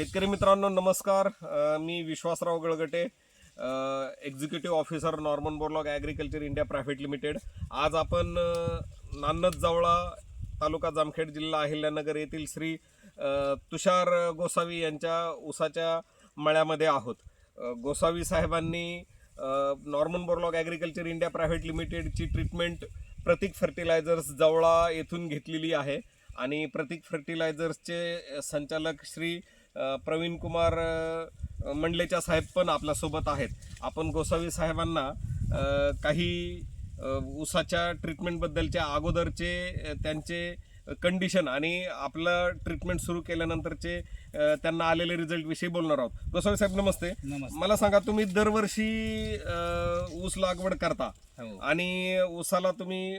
शेतकरी मित्रांनो नमस्कार. अ, मी Vishwasrao Galgate executive officer Norman Borlaug agriculture India private limited. आज आपण अ, नान्नज जावळा तालुका जामखेड जिल्हा अहिल्यानगर येथील श्री अ, तुषार गोसावी यांच्या उसाच्या मळ्यामध्ये आहोत. अ, गोसावी साहेबांनी Norman Borlaug agriculture India private लिमिटेडची treatment प्रतीक फर्टिलायझर्स जवळा येथून घेतलेली आहे. आणि प्रतीक फर्टिलायझर्सचे संचालक श्री प्रवीण कुमार मंडलेच्या साहेब पण आपल्यासोबत आहेत. आपण गोसावी साहेबांना काही ऊसाच्या ट्रीटमेंटबद्दलच्या अगोदरचे त्यांचे कंडिशन आणि आपलं ट्रीटमेंट सुरू केल्यानंतरचे त्यांना आलेले रिझल्ट विषयी बोलणार आहोत. गोसावी साहेब नमस्ते. मला सांगा तुम्ही दरवर्षी ऊस लागवड करता हो. आणि ऊसाला तुम्ही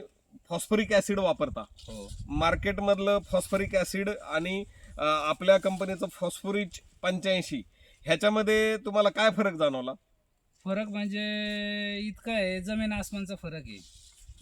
फॉस्फरिक ऍसिड वापरता. हो. मार्केटमधलं फॉस्फरिक ऍसिड आणि आपल्या कंपनीचं फॉस्फोरिच पंच्याऐंशी ह्याच्यामध्ये तुम्हाला काय फरक जाणवला? फरक म्हणजे इतका आहे जमीन आसमानचा फरक आहे.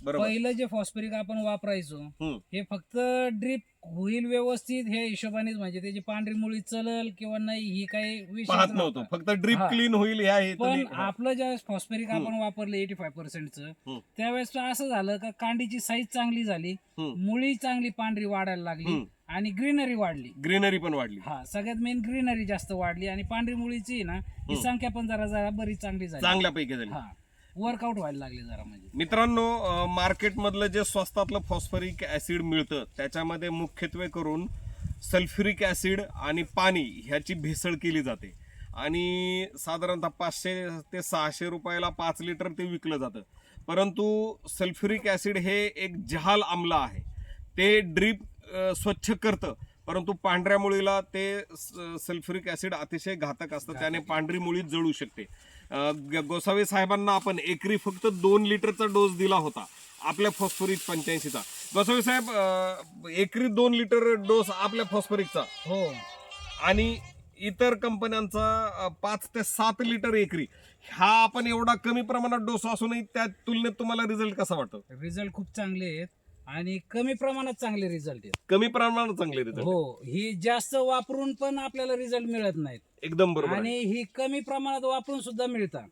बरोबर पहिलं जे फॉस्फरिक आपण वापरायचो हम्म. हे फक्त ड्रीप होईल व्यवस्थित हे हिशोबानेच म्हणजे त्याची पांढरी मुळी चलल किंवा नाही ही काही विषय पाहत नव्हतो फक्त ड्रीप हा. क्लीन होईल ह्या पण हा. आपलं ज्यावेळेस फॉस्फरिक आपण वापरलं एटी फाय पर्सेंटचं हम्म. त्यावेळेस असं झालं का कांडीची साईज चांगली झाली हम्म. मुळी चांगली पांढरी वाढायला लागली हम्म. आणि ग्रीनरी वाढली ग्रीनरी पण वाढली हा सगळ्यात मेन ग्रीनरी जास्त वाढली आणि पांढरी मुळीची ना ही संख्या पण जरा जरा बरी चांगली झाली चांगल्यापैकी झाली हा वर्कआउट व्हायला लागले जरा म्हणजे. मित्रांनो मार्केटमधलं जे स्वस्तातलं फॉस्फरिक ऍसिड मिळतं त्याच्यामध्ये मुख्यत्वे करून सल्फ्युरिक ऍसिड आणि पाणी ह्याची भेसळ केली जाते. आणि साधारणतः पाचशे ते सहाशे रुपयाला पाच लिटर ते विकलं जातं. परंतु सल्फ्युरिक ऍसिड हे एक जहाल आम्ल आहे. ते ड्रीप स्वच्छ करतं परंतु पांढऱ्या मुळीला ते सल्फ्युरिक ऍसिड अतिशय घातक असतं त्याने पांढरी मुळी जळू शकते. गोसावी साहेबांना आपण एकरी फक्त दोन लिटरचा डोस दिला होता आपल्या फॉस्फोरिक पंच्याऐंशीचा. गोसावी साहेब एकरी दोन लिटर डोस आपल्या फॉस्फोरिकचा. हो. आणि इतर कंपन्यांचा पाच ते सात लिटर एकरी. हा आपण एवढा कमी प्रमाणात डोस असूनही त्या तुलनेत तुम्हाला रिझल्ट कसा वाटतो? रिझल्ट खूप चांगले आहेत आणि कमी प्रमाणात चांगले रिझल्ट आहेत. कमी प्रमाणात चांगले रिझल्ट हो ही जास्त वापरून पण आपल्याला रिझल्ट मिळत नाहीत. एकदम बरोबर आहे. आणि ही कमी प्रमाणात वापरून सुद्धा मिळतात.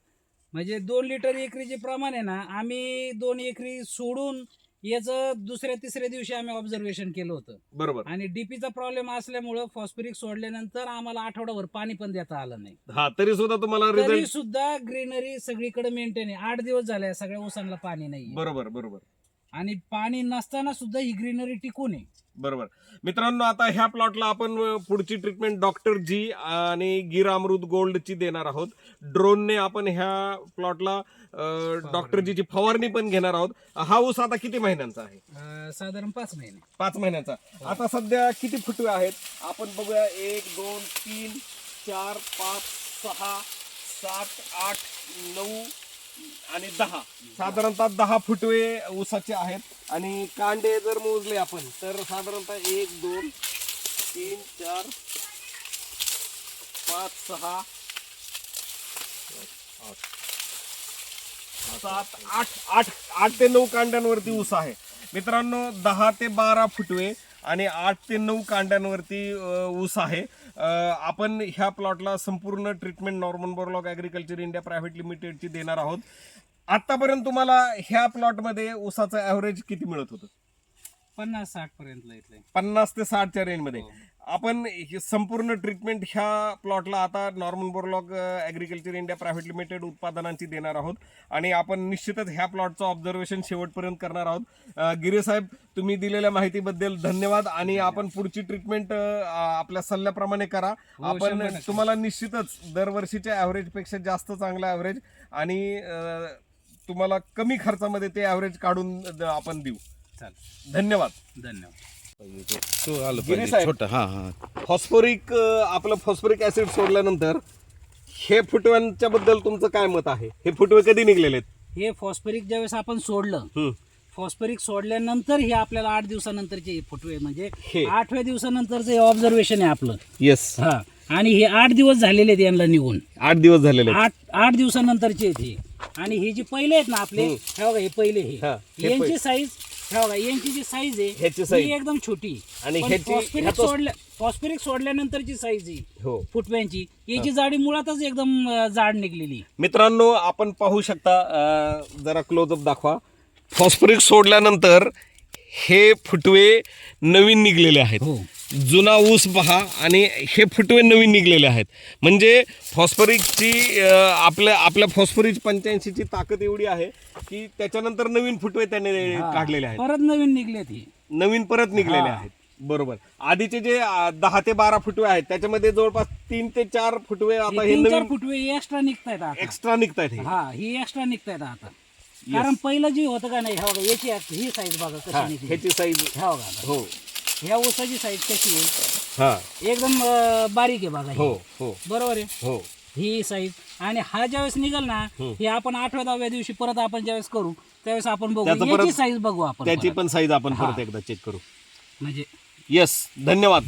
म्हणजे दोन लिटर एकरीचे प्रमाण आहे ना आम्ही दोन एकरी सोडून याचं दुसऱ्या तिसऱ्या दिवशी आम्ही ऑब्झर्वेशन केलं होतं. बरोबर. आणि डीपीचा प्रॉब्लेम असल्यामुळं फॉस्फरिक सोडल्यानंतर आम्हाला आठवडाभर पाणी पण देता आलं नाही. हा तरी सुद्धा तुम्हाला तरी रिझल्ट सुद्धा ग्रीनरी सगळीकडे मेंटेन आहे. आठ दिवस झाले सगळ्या ऊसांना पाणी नाही बरोबर बरोबर. आणि पाणी नसताना सुद्धा ही ग्रीनरी टिकून आहे. बरोबर. मित्रांनो आता ह्या प्लॉटला आपण पुढची ट्रीटमेंट डॉक्टर जी आणि गिर अमृत गोल्डची देणार आहोत. ड्रोनने आपण ह्या प्लॉटला डॉक्टर जीची फवारणी पण घेणार आहोत. हा ऊस आता किती महिन्यांचा आहे? साधारण पाच महिने. पाच महिन्याचा. आता सध्या किती फुटवे आहेत? आपण बघूया. एक दोन तीन चार पाच सहा सात आठ नऊ आणि दहा. साधारणतः दहा फुटवे ऊसाचे आहेत. आणि कांडे जर मोजले आपण तर साधारणतः एक दोन तीन चार पाच सहा सात आठ आठ आठ ते नऊ कांड्यांवरती ऊस आहे. मित्रांनो दहा ते बारा फुटवे आणि आठ ते नऊ कांड्यांवरती ऊस आहे. आपण ह्या प्लॉटला संपूर्ण treatment Norman Borlaug agriculture India private लिमिटेडची देणार आहोत. आतापर्यंत तुम्हाला ह्या प्लॉटमध्ये ऊसाचं ॲव्हरेज किती मिळत होतं? पन्नास साठ पर्यंत पन्नास ते साठच्या रेंजमध्ये. आपण ही संपूर्ण ट्रीटमेंट ह्या प्लॉटला आता Norman Borlaug agriculture India private limited उत्पादनांची देणार आहोत. आणि आपण निश्चितच ह्या प्लॉटचं ऑब्झर्वेशन शेवटपर्यंत करणार आहोत. गिरे साहेब तुम्ही दिलेल्या माहितीबद्दल धन्यवाद आणि आपण पुढची ट्रीटमेंट आपल्या सल्ल्याप्रमाणे करा. हो, आपण. तुम्हाला निश्चितच दरवर्षीच्या ॲव्हरेजपेक्षा जास्त चांगला ॲव्हरेज आणि तुम्हाला कमी खर्चामध्ये ते ॲव्हरेज काढून आपण देऊ. धन्यवाद. धन्यवाद. तो आलं पाहिजे साहेब. छोटा. हा हा. फॉस्फोरिक अ, आपलं फॉस्फोरिक ऍसिड सोडल्यानंतर हे फुटव्यांच्या बद्दल तुमचं काय मत आहे? हे फुटवे कधी निघलेले आहेत हे फॉस्फरिक ज्यावेळेस आपण सोडलं हम्म. फॉस्फरिक सोडल्यानंतर हे आपल्याला आठ दिवसानंतरचे हे फुटवे म्हणजे हे. आठव्या दिवसानंतरचं हे ऑब्झर्वेशन आहे आपलं. येस हा. आणि हे आठ दिवस झालेले आहेत यांना निघून. आठ दिवस झालेले आहेत. आठ आठ दिवसानंतरचे आहेत हे. आणि हे जे पहिले आहेत ना आपले हे. बघा हे पहिले हा, हे हे यांची पहिले. साईज हे बघा यांची जी साईज आहे ह्याची ही size. एकदम छोटी आणि पण ह्याची- फॉस्फरिक ह्याचं- सोडल्या फॉस्फरिक सोडल्यानंतरची साईज ही हो. फुटव्यांची. याची जाडी मुळातच एकदम अं, जाड निघलेली मित्रांनो आपण पाहू शकता अं, जरा क्लोजअप दाखवा. फॉस्फरिक सोडल्यानंतर हे फुटवे नवीन निघलेले आहेत. हो. जुना ऊस पहा आणि हे फुटवे नवीन निघलेले आहेत. म्हणजे फॉस्फरिकची आपल्या आपल्या फॉस्फरिक पंच्याऐंशीची ताकद एवढी आहे की त्याच्यानंतर नवीन फुटवे त्याने काढलेले आहेत. परत नवीन निघले ती. नवीन परत निघलेले आहेत. बरोबर. आधीचे जे दहा ते बारा फुटवे आहेत त्याच्यामध्ये जवळपास तीन ते चार फुटवे आता हे नवीन फुटवे एक्स्ट्रा निघतायत एक्स्ट्रा निघत आहेत हे. हा एक्स्ट्रा निघतायत आता. कारण पहिलं जी होतं का नाही हे बघा याची act- ही साईज बघा ह्याची साईज. हो. ह्या ऊसाची साईज कशी आहे? हा. एकदम अं, बारीक आहे बघा ही. हो हो. बरोबर आहे? हो. ही साईज आणि हा ज्यावेळेस निघल ना हे आपण आठव्या दहाव्या दिवशी परत आपण ज्यावेळेस करू त्यावेळेस आपण बघू. याची परत- साईज बघू आपण त्याची परत. पण साईज आपण परत एकदा चेक करू. म्हणजे येस धन्यवाद.